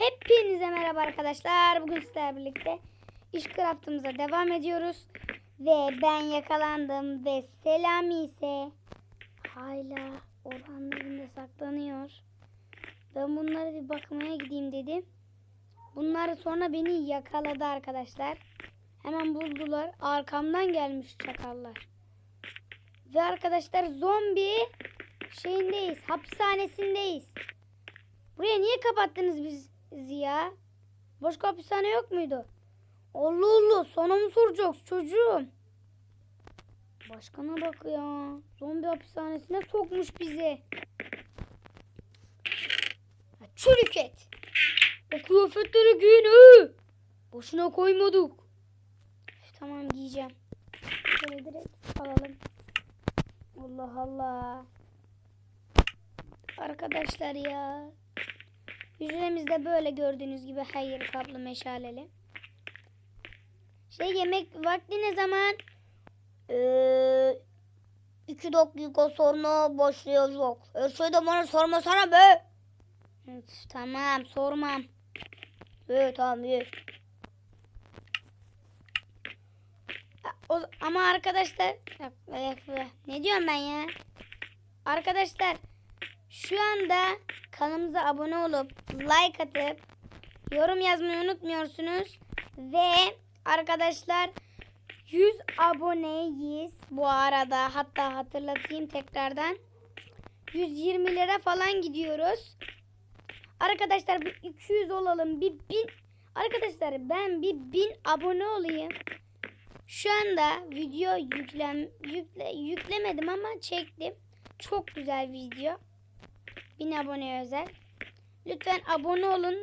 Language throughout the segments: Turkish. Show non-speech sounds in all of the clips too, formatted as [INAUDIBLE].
Hepinize merhaba arkadaşlar. Bugün sizlerle birlikte iş craftımıza devam ediyoruz. Ve ben yakalandım ve Selami ise hala evinde saklanıyor. Ben bunlara bir bakmaya gideyim dedim. Bunlar sonra beni yakaladı arkadaşlar. Hemen buldular. Arkamdan gelmiş çakallar. Ve arkadaşlar zombi şeyindeyiz. Hapishanesindeyiz. Buraya niye kapattınız biz bizi ya? Başka hapishane yok muydu? Allah Allah sana mı soracağız çocuğum? Başkana bak ya. Zombi hapishanesine sokmuş bizi. Çürük et. O kıyafetleri giyin he. Boşuna koymadık. Tamam giyeceğim. Şöyle direkt alalım. Allah Allah. Arkadaşlar ya. Hücremiz de böyle gördüğünüz gibi hayır kaplı meşaleli. Şey yemek vakti ne zaman? Ee, iki dakika sonra başlayacak. Her şeyde bana sormasana be. Üf, tamam sormam. İyi tamam iyi. Ama arkadaşlar ne diyorum ben ya? Arkadaşlar şu anda kanalımıza abone olup like atıp yorum yazmayı unutmuyorsunuz ve arkadaşlar 100 aboneyiz bu arada hatta hatırlatayım tekrardan 120 lira falan gidiyoruz. Arkadaşlar bir 200 olalım bir 1000 Arkadaşlar ben bir 1000 abone olayım. Şu anda video yüklem yükle, yüklemedim ama çektim. Çok güzel video. 1000 abone özel. Lütfen abone olun.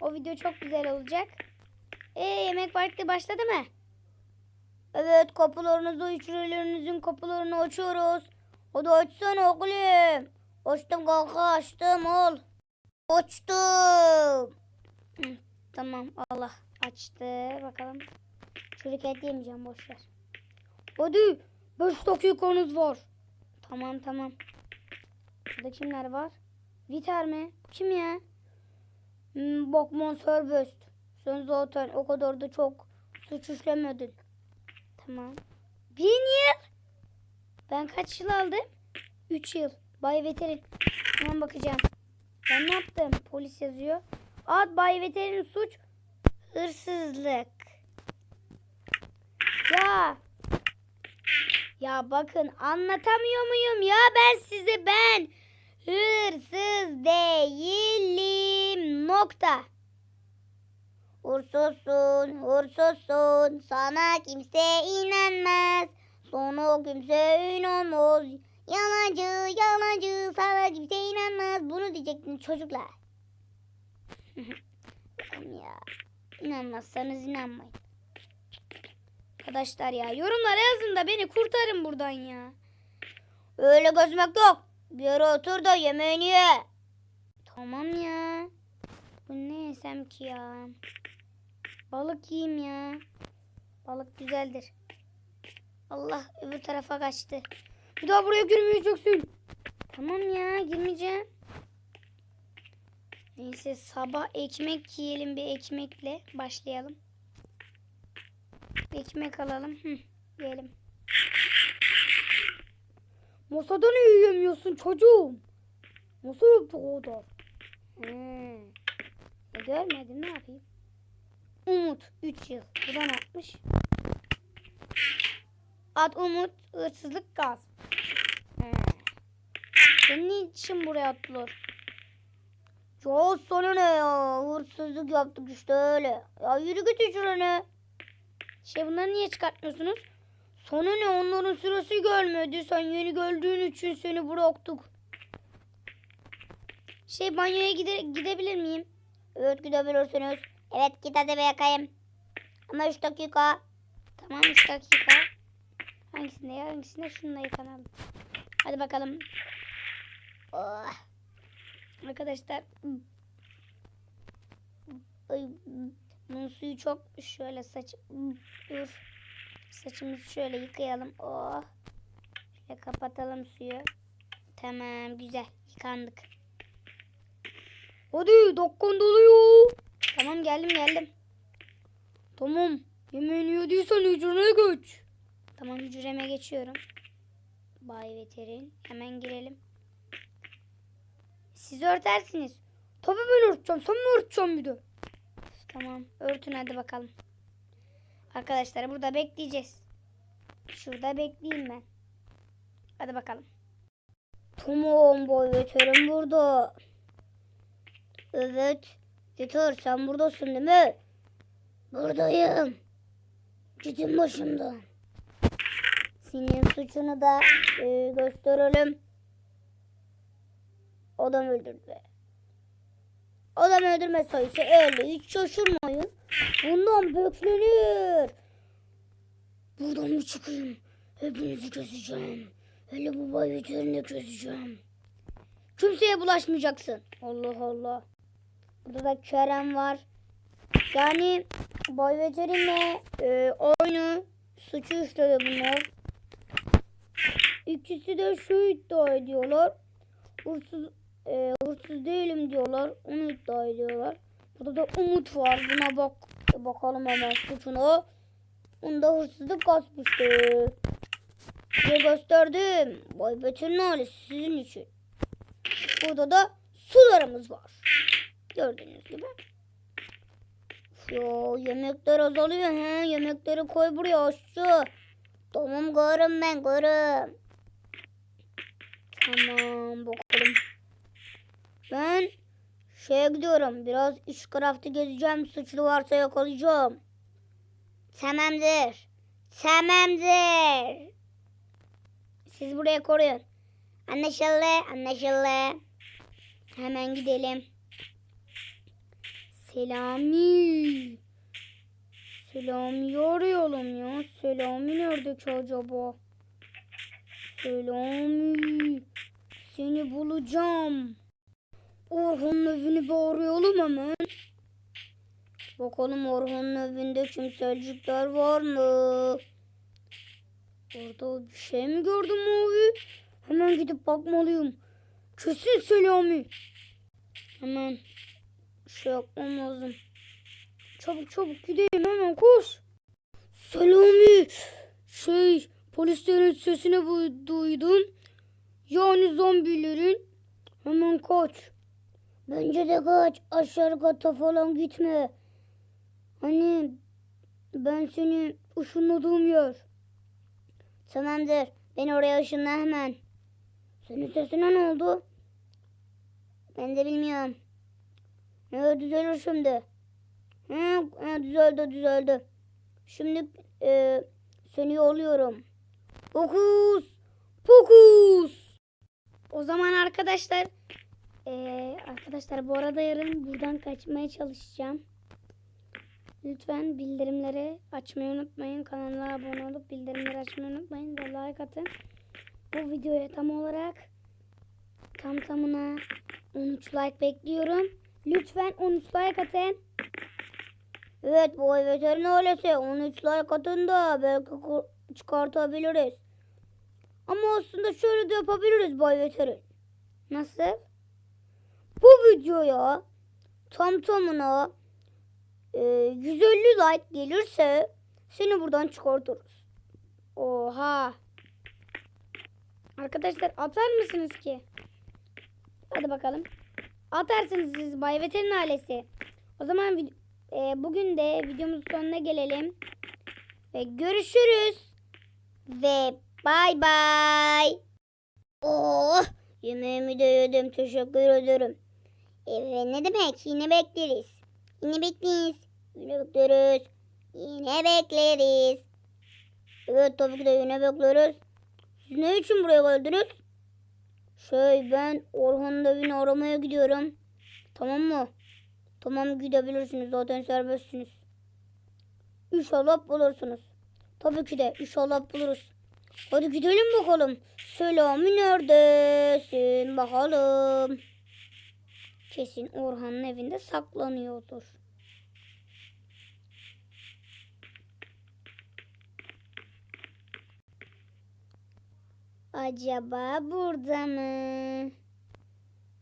O video çok güzel olacak. E yemek vakti başladı mı? Evet kapılarınızı hücrelerinizin kapılarını açıyoruz. Hadi açsana oğlum. Açtım kanka açtım ol. Açtım. Tamam Allah açtı. Bakalım. Çocuk et yemeyeceğim boş ver. Hadi 5 dakikanız var. Tamam tamam. Burada kimler var? Viter mi? Bu Kim ya? Hmm, Bokmon Serbest. Sen zaten o kadar da çok suç işlemedin. Tamam. Bin yıl. Ben kaç yıl aldım? 3 yıl. Bay Veterin. Hemen bakacağım. Ben ne yaptım? Polis yazıyor. Ad Bay Veterin suç hırsızlık. Ya. Ya bakın anlatamıyor muyum ya ben size ben hırsız değilim nokta. Hırsızsın, hırsızsın. Sana kimse inanmaz. Sana kimse inanmaz. Yalancı, yalancı. Sana kimse inanmaz. Bunu diyecektim çocuklar. Ya. İnanmazsanız inanmayın. Arkadaşlar ya yorumlara yazın da beni kurtarın buradan ya. Öyle gözmek yok. Bir yere otur da yemeğini ye. Tamam ya. Bu ne yesem ki ya? Balık yiyeyim ya. Balık güzeldir. Allah öbür tarafa kaçtı. Bir daha buraya girmeyeceksin. Tamam ya girmeyeceğim. Neyse sabah ekmek yiyelim bir ekmekle başlayalım. Ekmek alalım. Hı, yiyelim. Masada ne yiyemiyorsun çocuğum? Nasıl bu kadar? Hmm. E, görmedim ne yapayım? Umut 3 yıl. Bu da ne yapmış? Ad Umut hırsızlık gaz. Hmm. Senin için buraya attılar? Ya sana ne ya? Hırsızlık yaptık işte öyle. Ya yürü git şurana. Şey bunları niye çıkartmıyorsunuz? Sana ne onların sırası gelmedi. Sen yeni gördüğün için seni bıraktık. Şey banyoya gide gidebilir miyim? Evet gidebilirsiniz. Evet git hadi be yakayım. Ama 3 dakika. Tamam 3 dakika. Hangisinde ya? Hangisinde? Şununla yıkanalım. Hadi bakalım. Oh. Arkadaşlar ay, bunun suyu çok şöyle saç dur saçımızı şöyle yıkayalım oh şöyle kapatalım suyu tamam güzel yıkandık Hadi dakikan doluyor. Tamam geldim geldim. Tamam. Yemeğini yediysen hücrene geç. Tamam hücreme geçiyorum. Bay veterin. Hemen girelim. Siz örtersiniz. Tabii ben örteceğim. Sen mi örteceksin bir de? Tamam örtün hadi bakalım. Arkadaşlar burada bekleyeceğiz. Şurada bekleyeyim ben. Hadi bakalım. Tamam boy veterim burada. Evet. Yeter sen buradasın değil mi? Buradayım. Gidin başımdan. Senin suçunu da e, gösterelim. Adam öldürdü. Adam öldürme sayısı 50. Hiç şaşırmayın. Bundan beklenir. Buradan bir çıkayım. Hepinizi keseceğim. Hele bu bay veterini keseceğim. Kimseye bulaşmayacaksın. Allah Allah. Burada da Kerem var. Yani bay veterinle e, aynı suçu işledi bunlar. İkisi de şu iddia ediyorlar. Hırsız, e, hırsız değilim diyorlar. Onu iddia ediyorlar. Burada da Umut var. Buna bak bakalım hemen suçuna. Onda hırsızlık kasmıştı. Size gösterdim. Bay Betül'ün ailesi sizin için. Burada da sularımız var. Gördüğünüz gibi. Ya yemekler azalıyor he. Yemekleri koy buraya aşçı. Tamam görüm ben görüm. Tamam bakalım. Şeye gidiyorum. Biraz iş craft'ı gezeceğim. Suçlu varsa yakalayacağım. Tamamdır. Tamamdır. Siz buraya koruyun. Anlaşıldı, anlaşıldı. Hemen gidelim. Selami. Selami'yi arayalım ya. Selami nerede ki acaba? Selami. Seni bulacağım. Orhan'ın evini arayalım hemen. Bakalım Orhan'ın evinde kimsecikler var mı? Orada bir şey mi gördüm abi? Hemen gidip bakmalıyım. Kesin Selami. Hemen şey yapmam lazım. Çabuk çabuk gideyim hemen koş. Selami. Şey polislerin sesini duydum. Yani zombilerin. Hemen kaç. Bence de kaç. Aşağı kata falan gitme. Hani ben seni ışınladığım yer. Tamamdır. Ben oraya ışınla hemen. Senin sesine ne oldu? Ben de bilmiyorum. Evet düzelir şimdi. Hı, hı, düzeldi düzeldi. Şimdi e, seni yolluyorum. Fokus. Fokus. O zaman arkadaşlar eee, arkadaşlar bu arada yarın buradan kaçmaya çalışacağım. Lütfen bildirimleri açmayı unutmayın. Kanala abone olup bildirimleri açmayı unutmayın. Ve like atın. Bu videoya tam olarak tam tamına 13 like bekliyorum. Lütfen 13 like atın. Evet bu veterin ailesi 13 like atın da belki çıkartabiliriz. Ama aslında şöyle de yapabiliriz Bay Veterin. Nasıl? Videoya tam tamına e, 150 like gelirse seni buradan çıkartırız. Oha. Arkadaşlar atar mısınız ki? Hadi bakalım. Atarsınız siz Bay Veterin ailesi. O zaman e, bugün de videomuzun sonuna gelelim. Ve görüşürüz. Ve bay bay. Oh yemeğimi de yedim teşekkür ederim. Evet ne demek yine bekleriz. Yine bekleriz. Yine bekleriz. Yine bekleriz. Evet tabii ki de yine bekleriz. Siz ne için buraya geldiniz? Şey ben Orhan'ın evini aramaya gidiyorum. Tamam mı? Tamam gidebilirsiniz zaten serbestsiniz. İnşallah bulursunuz. Tabii ki de inşallah buluruz. Hadi gidelim bakalım. Selami neredesin bakalım. Kesin Orhan'ın evinde saklanıyordur. Acaba burada mı?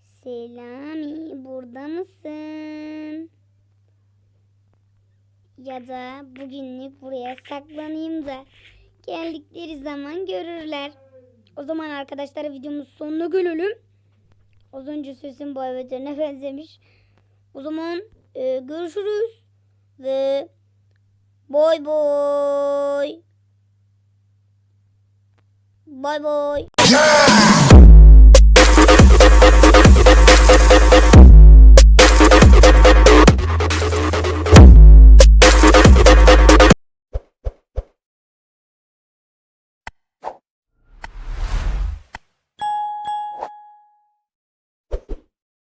Selami burada mısın? Ya da bugünlük buraya saklanayım da geldikleri zaman görürler. O zaman arkadaşlar videomuz sonuna gelelim. Az önce sesim boy veterine [LAUGHS] benzemiş. O zaman e, görüşürüz ve Boy boy. Boy boy.